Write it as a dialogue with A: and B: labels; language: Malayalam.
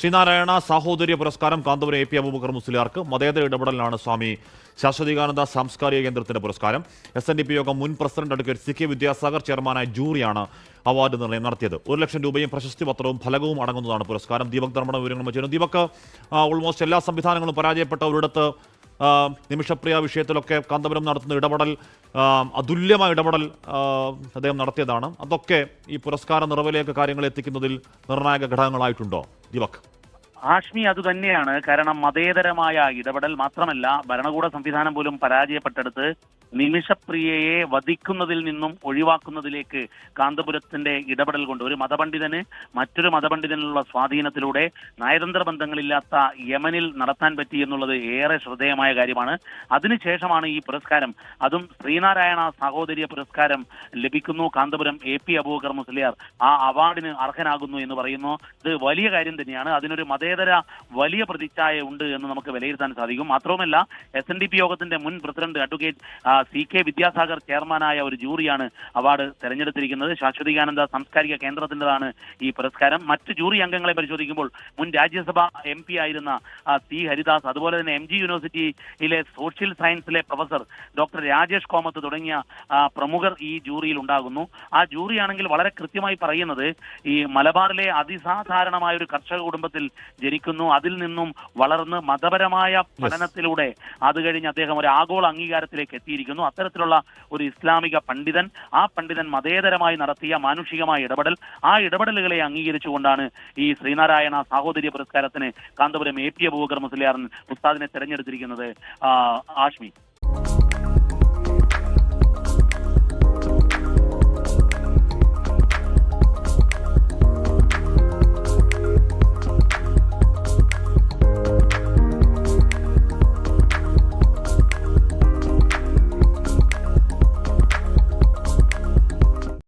A: ശ്രീനാരായണ സാഹോദര്യ പുരസ്കാരം കാന്തപുരം എ പി അബൂബക്കർ മുസ്ലിയാർക്ക് മതേതര ഇടപെടലിനാണ് സ്വാമി ശാശ്വതികാനന്ദ സാംസ്കാരിക കേന്ദ്രത്തിന്റെ പുരസ്കാരം. എസ് എൻ ഡി പി യോഗം മുൻ president advocate C K Vidyasagar ചെയർമാനായ ജൂറിയാണ് അവാർഡ് നിർണയം നടത്തിയത്. ഒരു ലക്ഷം രൂപയും പ്രശസ്തി പത്രവും ഫലകവും അടങ്ങുന്നതാണ് പുരസ്കാരം. ദീപക് ധർമ്മണ വിവരങ്ങൾ വെച്ചിരുന്നു. ദീപക് ഓൾമോസ്റ്റ് എല്ലാ സംവിധാനങ്ങളും പരാജയപ്പെട്ട ഒരിടത്ത് നിമിഷപ്രിയ വിഷയത്തിലൊക്കെ കാന്തപുരം നടത്തുന്ന ഇടപെടൽ അതുല്യമായ ഇടപെടൽ അദ്ദേഹം നടത്തിയതാണ്. അതൊക്കെ ഈ പുരസ്കാര നിറവിലേക്ക് കാര്യങ്ങൾ എത്തിക്കുന്നതിൽ നിർണായക ഘടകങ്ങളായിട്ടുണ്ടോ? ദീപക്
B: ഹാഷ്മി അത് തന്നെയാണ്. കാരണം മതേതരമായ ഇടപെടൽ മാത്രമല്ല ഭരണകൂട സംവിധാനം പോലും പരാജയപ്പെട്ടെടുത്ത് നിമിഷപ്രിയയെ വധിക്കുന്നതിൽ നിന്നും ഒഴിവാക്കുന്നതിലേക്ക് കാന്തപുരത്തിന്റെ ഇടപെടൽ കൊണ്ട് ഒരു മതപണ്ഡിതന് മറ്റൊരു മതപണ്ഡിതനുള്ള സ്വാധീനത്തിലൂടെ നയതന്ത്ര ബന്ധങ്ങളില്ലാത്ത യമനിൽ നടത്താൻ പറ്റി എന്നുള്ളത് ഏറെ ശ്രദ്ധേയമായ കാര്യമാണ്. അതിനുശേഷമാണ് ഈ പുരസ്കാരം. അതും ശ്രീനാരായണ സാഹോദര്യ പുരസ്കാരം ലഭിക്കുന്നു. കാന്തപുരം എ പി അബൂബക്കർ മുസ്ലിയാർ ആ അവാർഡിന് അർഹനാകുന്നു എന്ന് പറയുന്നു. ഇത് വലിയ കാര്യം തന്നെയാണ്. അതിനൊരു മതേതര വലിയ പ്രതിച്ഛായ ഉണ്ട് എന്ന് നമുക്ക് വിലയിരുത്താൻ സാധിക്കും. മാത്രവുമല്ല എസ് എൻ ഡി പി യോഗത്തിന്റെ മുൻ president advocate C K Vidyasagar ചെയർമാനായ ഒരു ജൂറിയാണ് അവാർഡ് തെരഞ്ഞെടുത്തിരിക്കുന്നത്. ശാശ്വതികാനന്ദ സാംസ്കാരിക കേന്ദ്രത്തിന്റെതാണ് ഈ പുരസ്കാരം. മറ്റ് ജൂറി അംഗങ്ങളെ പരിശോധിക്കുമ്പോൾ മുൻ രാജ്യസഭ എം പി ആയിരുന്ന സി ഹരിദാസ് അതുപോലെ തന്നെ എം ജി യൂണിവേഴ്സിറ്റിയിലെ social science professor doctor Rajesh Komath തുടങ്ങിയ പ്രമുഖർ ഈ ജൂറിയിൽ ഉണ്ടാകുന്നു. ആ ജൂറിയാണെങ്കിൽ വളരെ കൃത്യമായി പറയുന്നത് ഈ മലബാറിലെ അതിസാധാരണമായ ഒരു കർഷക കുടുംബത്തിൽ ജനിക്കുന്നു. അതിൽ നിന്നും വളർന്ന് മതപരമായ പഠനത്തിലൂടെ അത് കഴിഞ്ഞ് അദ്ദേഹം ഒരു ആഗോള അംഗീകാരത്തിലേക്ക് എത്തിയിരിക്കുന്നു. അത്തരത്തിലുള്ള ഒരു ഇസ്ലാമിക പണ്ഡിതൻ ആ പണ്ഡിതൻ മതേതരമായി നടത്തിയ മാനുഷികമായ ഇടപെടൽ ആ ഇടപെടലുകളെ അംഗീകരിച്ചുകൊണ്ടാണ് ഈ ശ്രീനാരായണ സാഹോദര്യ പുരസ്കാരത്തിന് കാന്തപുരം എ പി അബൂബക്കർ മുസ്ലിയാർ ഉസ്താദിനെ തെരഞ്ഞെടുത്തിരിക്കുന്നത്. ആഷ്മി.